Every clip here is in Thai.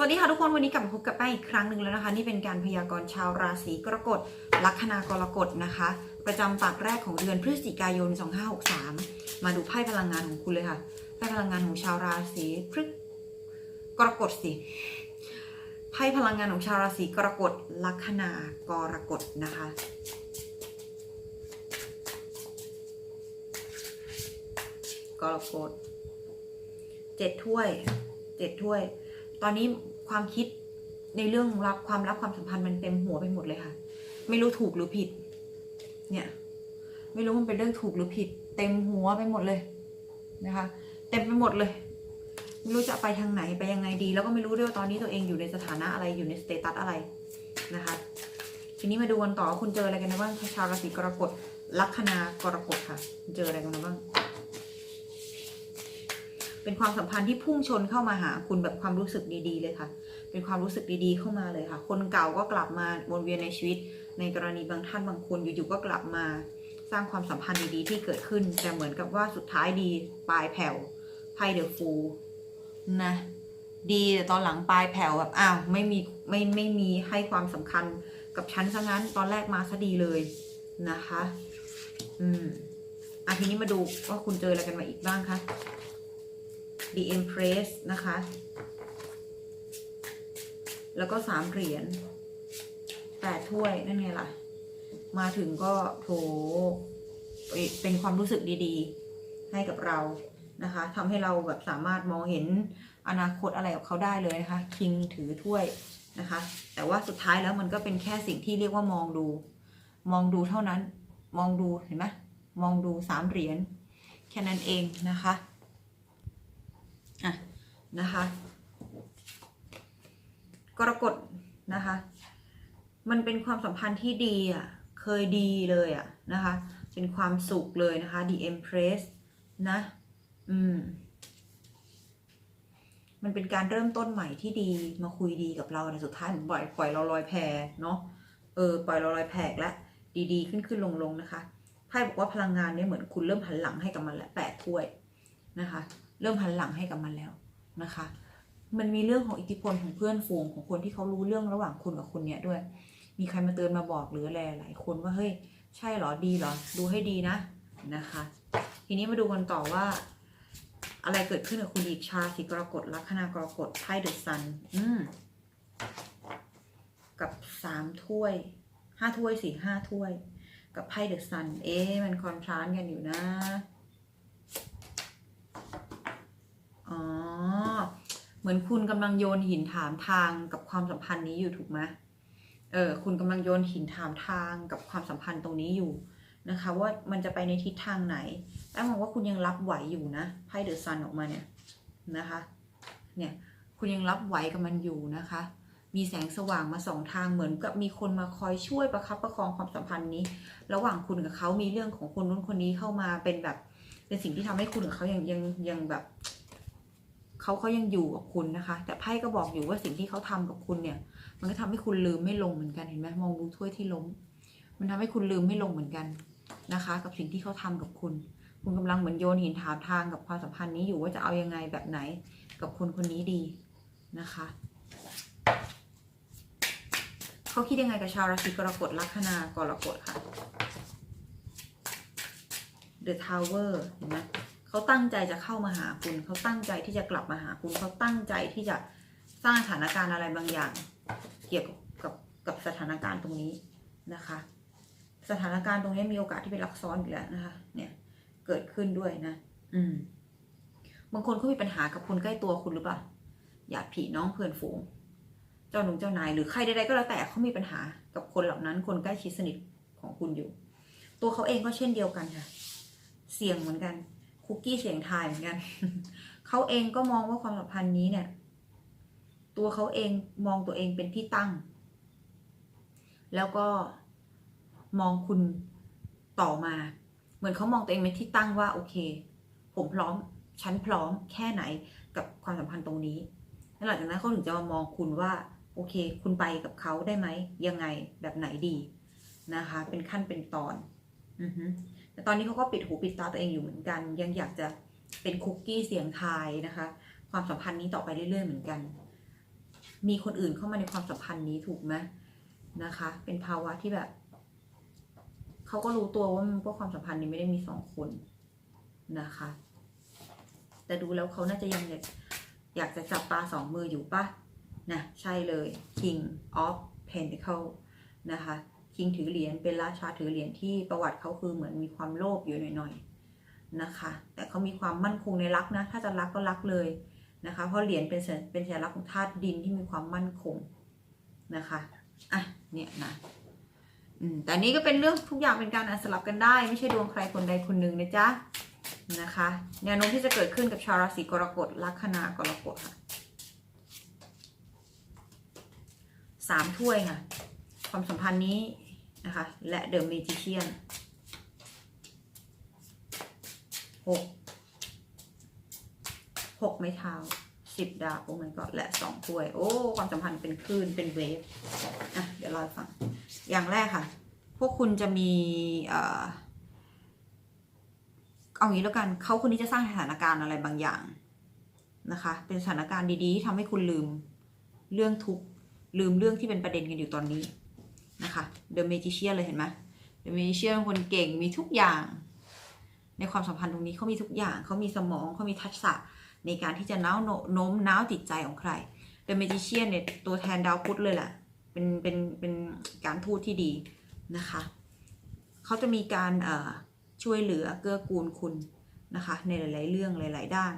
สวัสดีค่ะทุกคนวันนี้กลับมาพบกับแป้งอีกครั้งหนึ่งแล้วนะคะ นี่เป็นการพยากรณ์ชาวราศีกรกฎลัคนากรกฎนะคะ ประจำปักแรกของเดือนพฤศจิกายน 2563 มาดูไพ่พลังงานของคุณเลยค่ะไพ่พลังงานของชาวราศีพฤกรกฎสิไพ่พลังงานของชาวราศีกรกฎลัคนากรกฎนะคะกรกฎเจ็ดถ้วยเจ็ดถ้วย ตอนนี้ความคิดในเรื่องรับความรักความสัมพันธ์มันเต็มหัวไปหมดเลยค่ะ ไม่รู้ถูกหรือผิด เนี่ย ไม่รู้มันเป็นเรื่องถูกหรือผิด เต็มหัวไปหมดเลยนะคะ เต็มไปหมดเลย ไม่รู้จะไปทางไหนไปยังไงดี แล้วก็ไม่รู้ด้วยว่าตอนนี้ตัวเองอยู่ในสถานะอะไรอยู่ในสเตตัสอะไรนะคะทีนี้มาดูกันต่อว่าคุณเจออะไรกันนะบ้างชาวราศีกรกฎลัคนากรกฎค่ะ เจออะไรกันบ้าง เป็นความสัมพันธ์ที่พุ่งชนเข้ามาหาคุณแบบความรู้สึกดี ๆ เลยค่ะ เป็นความรู้สึกดีๆ เข้ามาเลยค่ะ คนเก่าก็กลับมาวนเวียนในชีวิต ในกรณีบางท่านบางคนอยู่ๆก็กลับมา สร้างความสัมพันธ์ดีๆ ที่เกิดขึ้น แต่เหมือนกับว่าสุดท้ายดีปลายแผ่วไพ่เดอะฟูนะดีแต่ตอนหลังปลายแผ่วแบบอ้าวไม่มีไม่ไม่มีให้ความสำคัญกับฉันซะงั้นตอนแรกมาซะดีเลยนะคะ อืมอะทีนี้มาดูว่าคุณเจออะไรกันมาอีกบ้างคะ The Empress นะคะ แล้วก็สามเหรียญแปดถ้วยนั่นไงล่ะ มาถึงก็โถเป็นความรู้สึกดีๆ ให้กับเรานะคะทำให้เราแบบสามารถมองเห็นอนาคตอะไรกับเขาได้เลยนะคะคิงถือถ้วยนะคะ แต่ว่าสุดท้ายแล้วมันก็เป็นแค่สิ่งที่เรียกว่ามองดู มองดูเท่านั้น มองดูเห็นไหมมองดูสามเหรียญแค่นั้นเองนะคะ อะนะคะ กรกฎนะคะ มันเป็นความสัมพันธ์ที่ดีอะ เคยดีเลยอะนะคะ เป็นความสุขเลยนะคะ The Empress นะ อืม มันเป็นการเริ่มต้นใหม่ที่ดีมาคุยดีกับเราในสุดท้ายมือนปล่อยปล่อยเราลอยแพเนาะ เออปล่อยเราลอยแพกแล้วดีๆ ขึ้นขึ้นลงลงนะคะไพ่บอกว่าพลังงานเนี่ยเหมือนคุณเริ่มหันหลังให้กับมันแล้วแปดถ้วยนะคะ เริ่มหันหลังให้กับมันแล้วนะคะ มันมีเรื่องของอิทธิพลของเพื่อนฝูงของคนที่เขารู้เรื่องระหว่างคุณกับคุณเนี่ยด้วย มีใครมาเตือนมาบอกหรืออะไรหลายคนว่าเฮ้ยใช่เหรอดีเหรอดูให้ดีนะนะคะ ทีนี้มาดูกันต่อว่า อะไรเกิดขึ้นกับคุณอีกชาสีกรกฎลัคนากรกฎไพ่เดอะซันอืมกับสามถ้วยห้าถ้วยสี่ห้าถ้วย กับไพ่เดอะซัน เอ๊ะมันคอนทราสต์กันอยู่นะ อ๋อ เหมือนคุณกำลังโยนหินถามทางกับความสัมพันธ์นี้อยู่ถูกไหมเออ คุณกำลังโยนหินถามทางกับความสัมพันธ์ตรงนี้อยู่นะคะ ว่ามันจะไปในทิศทางไหนแป้งมองว่าคุณยังรับไหวอยู่นะไพ่เดอะซันออกมาเนี่ยนะคะ เนี่ยคุณยังรับไหวกับมันอยู่นะคะ มีแสงสว่างมาสองทางเหมือนกับมีคนมาคอยช่วยประคับประคองความสัมพันธ์นี้ ระหว่างคุณกับเขามีเรื่องของคนนู้นคนนี้เข้ามาเป็นแบบ เป็นสิ่งที่ทำให้คุณกับเขายังยังยังแบบ เขาเขายังอยู่กับคุณนะคะ แต่ไพ่ก็บอกอยู่ว่าสิ่งที่เขาทำกับคุณเนี่ย มันก็ทำให้คุณลืมไม่ลงเหมือนกันเห็นไหมมองดูถ้วยที่ล้ม มันทำให้คุณลืมไม่ลงเหมือนกันนะคะ กับสิ่งที่เขาทำกับคุณ คุณกำลังเหมือนโยนหินถามทางกับความสัมพันธ์นี้อยู่ว่าจะเอายังไงแบบไหนกับคนคนนี้ดีนะคะเขาคิดยังไงกับชาวราศีกรกฎลัคนากรกฎค่ะ The Tower เห็นไหม เขาตั้งใจจะเข้ามาหาคุณ เขาตั้งใจที่จะกลับมาหาคุณ เขาตั้งใจที่จะสร้างสถานการณ์อะไรบางอย่าง เกี่ยวกับกับสถานการณ์ตรงนี้นะคะ สถานการณ์ตรงนี้มีโอกาสที่เป็นลักซ้อนอยู่แล้วนะคะ เนี่ยเกิดขึ้นด้วยนะ อืม บางคนเขามีปัญหากับคนใกล้ตัวคุณหรือเปล่าญาติพี่น้องเพื่อนฝูง เจ้าหนุ่มเจ้านาย หรือใครใดๆก็แล้วแต่เขามีปัญหากับคนเหล่านั้น คนใกล้ชิดสนิทของคุณอยู่ ตัวเขาเองก็เช่นเดียวกันค่ะ เสี่ยงเหมือนกัน คุกกี้เสียงทายเหมือนกันเขาเองก็มองว่าความสัมพันธ์นี้เนี่ย ตัวเขาเองมองตัวเองเป็นที่ตั้ง แล้วก็มองคุณต่อมา เหมือนเขามองตัวเองเป็นที่ตั้งว่าโอเค ผมพร้อมฉันพร้อมแค่ไหนกับความสัมพันธ์ตรงนี้แล้วหลังจากนั้นเขาถึงจะมามองคุณว่า โอเค คุณไปกับเขาได้ไหมยังไงแบบไหนดีนะคะ เป็นขั้นเป็นตอน แต่ตอนนี้เขาก็ปิดหูปิดตาตัวเองอยู่เหมือนกัน ยังอยากจะเป็นคุกกี้เสียงทายนะคะ ความสัมพันธ์นี้ต่อไปเรื่อยๆเหมือนกัน มีคนอื่นเข้ามาในความสัมพันธ์นี้ถูกไหมนะคะ เป็นภาวะที่แบบเขาก็รู้ตัวว่ามันว่าความสัมพันธ์นี้ไม่ได้มีสองคนนะคะ แต่ดูแล้วเขาน่าจะยังอยากอยากจะจับปลาสองมืออยู่ปะนะใช่เลย King of Pentacle นะคะ King ถือเหรียญเป็นราชาถือเหรียญที่ประวัติเขาคือเหมือนมีความโลภอยู่หน่อยๆนะคะ แต่เขามีความมั่นคงในรักนะ ถ้าจะรักก็รักเลยนะคะ เพราะเหรียญเป็นสัญเป็นสัญลักษณ์ของธาตุดินที่มีความมั่นคงนะคะอะเนี่ยนะอืมแต่นี้ก็เป็นเรื่องทุกอย่างเป็นการอสลับกันได้ ไม่ใช่ดวงใครคนใดคนหนึ่งนะจ๊ะนะคะแนวโน้มที่จะเกิดขึ้นกับชาวราศีกรกฎลัคนากรกฎค่ะสามถ้วยค่ะความสัมพันธ์นี้ นะคะ และเดอะเมจิเชียนหกหกไม้เท้าสิบดาบโอ้ my god และสองถ้วย โอ้ ความสัมพันธ์เป็นคลื่นเป็นเวฟอะเดี๋ยวรอฟัง อย่างแรกค่ะ พวกคุณจะมีเอ่อเอางี้แล้วกันเขาคนนี้จะสร้างสถานการณ์อะไรบางอย่างนะคะ เป็นสถานการณ์ดีๆที่ทำให้คุณลืมเรื่องทุกลืมเรื่องที่เป็นประเด็นกันอยู่ตอนนี้ นะคะ The Magician เลยเห็นไหม The Magician เป็นคนเก่งมีทุกอย่าง ในความสัมพันธ์ตรงนี้เขามีทุกอย่างเขามีสมองเขามีทักษะในการที่จะน้าวโน้มน้าวจิตใจของใคร The Magician เนี่ยตัวแทนดาวพุธเลยแหละเป็นเป็นเป็นการทูตที่ดีนะคะเขาจะมีการช่วยเหลือเกื้อกูลคุณนะคะ ในหลาย ๆ เรื่องหลาย ๆ ด้าน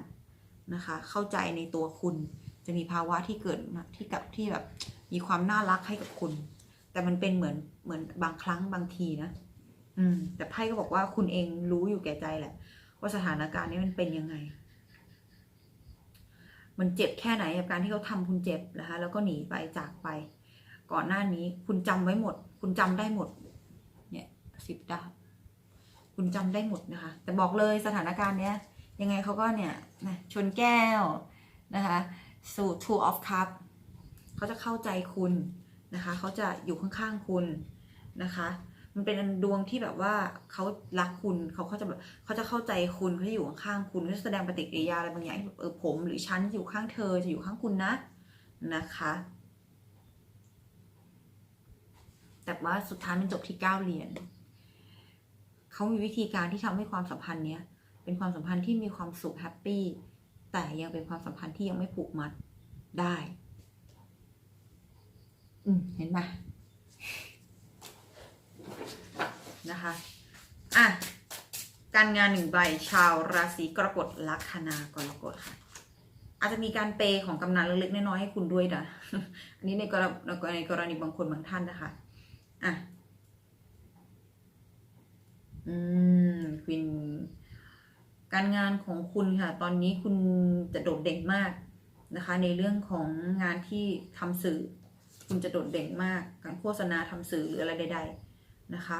นะคะ เข้าใจในตัวคุณจะมีภาวะที่เกิดที่กับที่แบบมีความน่ารักให้กับคุณ แต่มันเป็นเหมือนเหมือนบางครั้งบางทีนะอืม แต่ไพ่ก็บอกว่าคุณเองรู้อยู่แก่ใจแหละ ว่าสถานการณ์นี้มันเป็นยังไง มันเจ็บแค่ไหนกับการที่เขาทำคุณเจ็บนะคะ แล้วก็หนีไปจากไป ก่อนหน้านี้คุณจำไว้หมด คุณจำได้หมด เนี่ยสิบดาบคุณจำได้หมดนะคะ แต่บอกเลยสถานการณ์เนี้ยยังไงเขาก็เนี่ยนะชนแก้วนะคะ สู่ two of cup เขาจะเข้าใจคุณ นะคะเขาจะอยู่ข้างๆคุณนะคะ มันเป็นดวงที่แบบว่าเขารักคุณเขาเขาจะแบบเขาจะเข้าใจคุณเขาจะอยู่ข้างๆคุณเขาจะแสดงปฏิกิริยาอะไรบางอย่างเออผมหรือฉันอยู่ข้างเธอจะอยู่ข้างคุณนะนะคะแต่ว่าสุดท้ายมันจบที่เก้าเหรียญเขามีวิธีการที่ทำให้ความสัมพันธ์เนี้ยเป็นความสัมพันธ์ที่มีความสุขแฮปปี้แต่ยังเป็นความสัมพันธ์ที่ยังไม่ผูกมัดได้ เห็นไหมนะคะ อะ การงานหนึ่งใบชาวราศีกรกฎลัคนากรกฎค่ะ อาจจะมีการเปย์ของกำนันเล็กๆน้อยๆให้คุณด้วยนะอันนี้ในกรณีในกรณีบางคนบางท่านนะคะ อะ อืมควินการงานของคุณค่ะ ตอนนี้คุณจะโดดเด่นมากนะคะ ในเรื่องของงานที่ทำสื่อ คุณจะโดดเด่นมากการโฆษณาทำสื่อหรืออะไรใด ๆ นะคะ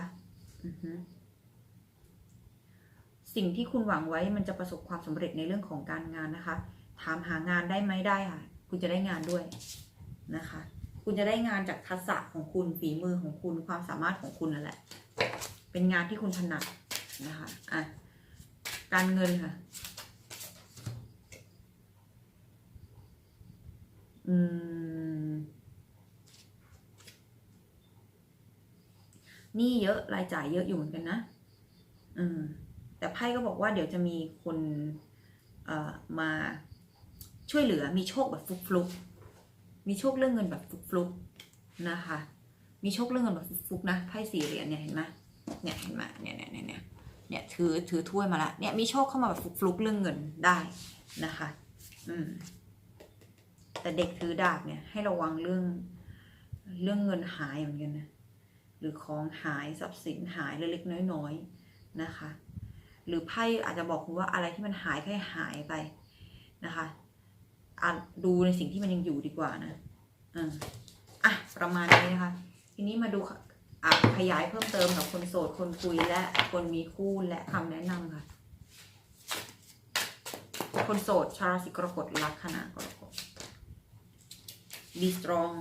สิ่งที่คุณหวังไว้มันจะประสบความสำเร็จในเรื่องของการงานนะคะ ถามหางานได้ไหมได้ค่ะ คุณจะได้งานด้วยนะคะ คุณจะได้งานจากทักษะของคุณฝีมือของคุณความสามารถของคุณนั่นแหละ เป็นงานที่คุณถนัดนะคะอะการเงินค่ะ อืม นี่เยอะรายจ่ายเยอะอยู่เหมือนกันนะอืมแต่ไพ่ก็บอกว่าเดี๋ยวจะมีคนเอ่อมาช่วยเหลือมีโชคแบบฟลุกๆมีโชคเรื่องเงินแบบฟลุกๆนะคะ มีโชคเรื่องเงินแบบฟลุกๆนะไพ่สี่เหรียญเนี่ยเห็นไหมเนี่ยเห็นไหมเนี่ยเนี่ยเนี่ยเนี่ยเนี่ยถือถือถ้วยมาละเนี่ยมีโชคเข้ามาแบบฟลุกๆเรื่องเงินได้นะคะ อืมแต่เด็กถือดาบเนี่ยให้ระวังเรื่องเรื่องเงินหายเหมือนกันนะ หรือของหายทรัพย์สินหายเล็กๆน้อยๆนะคะ หรือไพ่อาจจะบอกคุณว่าอะไรที่มันหายแค่หายไปนะคะดูในสิ่งที่มันยังอยู่ดีกว่านะอะประมาณนี้นะคะ ทีนี้มาดูขยายเพิ่มเติมกับคนโสดคนคุยและคนมีคู่และคำแนะนำค่ะ คนโสดชาวราศีกรกฎลัคนากรกฎ be strong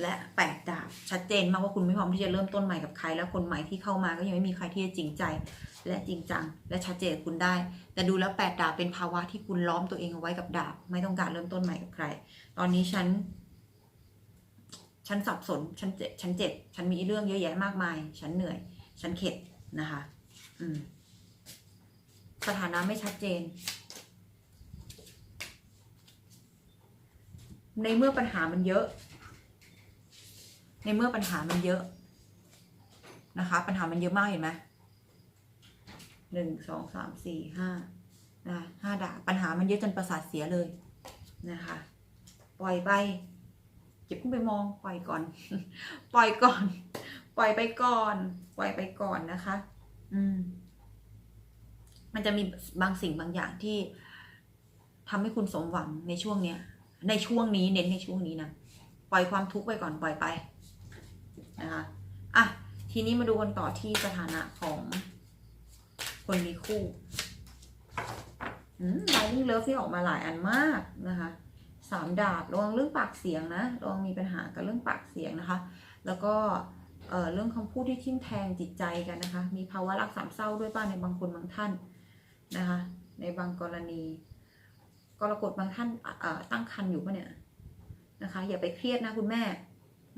และแปดดาบชัดเจนมากว่าคุณไม่พร้อมที่จะเริ่มต้นใหม่กับใคร แล้วคนใหม่ที่เข้ามาก็ยังไม่มีใครที่จะจริงใจ และจริงจัง และชัดเจนคุณได้ แต่ดูแล้วแปดดาบเป็นภาวะที่คุณล้อมตัวเองเอาไว้กับดาบ ไม่ต้องการเริ่มต้นใหม่กับใคร ตอนนี้ฉัน ฉันสับสนฉันเจ็บฉันเจ็บฉันมีเรื่องเยอะแยะมากมาย ฉันเหนื่อย ฉันเข็ดนะคะ อืมสถานะไม่ชัดเจน ในเมื่อปัญหามันเยอะ ในเมื่อปัญหามันเยอะนะคะ ปัญหามันเยอะมากเห็นไหมหนึ่งสองสามสี่ห้านะห้าดาบปัญหามันเยอะจนประสาทเสียเลยนะคะ ปล่อยไปอย่าเพิ่งไปมองปล่อยก่อน ปล่อยก่อน ปล่อยไปก่อน ปล่อยไปก่อนนะคะ อืม มันจะมีบางสิ่งบางอย่างที่ทำให้คุณสมหวังในช่วงเนี้ยในช่วงนี้เน้นในช่วงนี้นะ ปล่อยความทุกข์ไปก่อนปล่อยไป นะคะอะทีนี้มาดูกันต่อที่สถานะของคนมีคู่อืมไลนิ่งเลิฟที่ออกมาหลายอันมากนะคะสามดาบระวังเรื่องปากเสียงนะระวังมีปัญหากับเรื่องปากเสียงนะคะ แล้วก็เเรื่องคำพูดที่ทิ่มแทงจิตใจกันนะคะ มีภาวะรักสามเศร้าด้วยป้าในบางคนบางท่านนะคะ ในบางกรณีกรกฎบางท่านตั้งครรภ์อยู่ปะเนี่ยนะคะ อย่าไปเครียดนะคุณแม่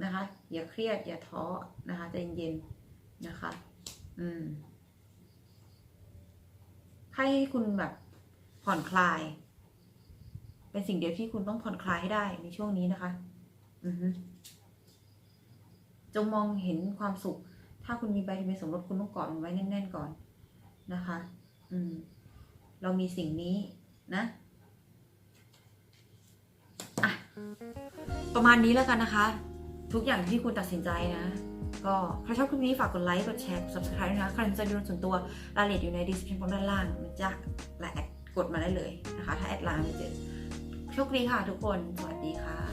นะคะ อย่าเครียดอย่าท้อนะคะใจเย็นๆนะคะ อืมให้คุณแบบผ่อนคลาย เป็นสิ่งเดียวที่คุณต้องผ่อนคลายให้ได้ในช่วงนี้นะคะ อือฮึจงมองเห็นความสุข ถ้าคุณมีใบทะเบียนสมรสคุณต้องกอดมันไว้แน่น ๆ ก่อนนะคะ อืม เรามีสิ่งนี้นะอะประมาณนี้แล้วกันนะคะ ทุกอย่างที่คุณตัดสินใจนะ ก็ใครชอบคลิปนี้ฝากกดไลค์ กดแชร์ กด subscribe ด้วยนะใครสนใจดูส่วนตัวรายละเอียดอยู่ใน description ด้านล่างนะจ๊ะและแอดกดมาได้เลยนะคะ ถ้าแอดไลน์มันจะเจอโชคดีค่ะทุกคน สวัสดีค่ะ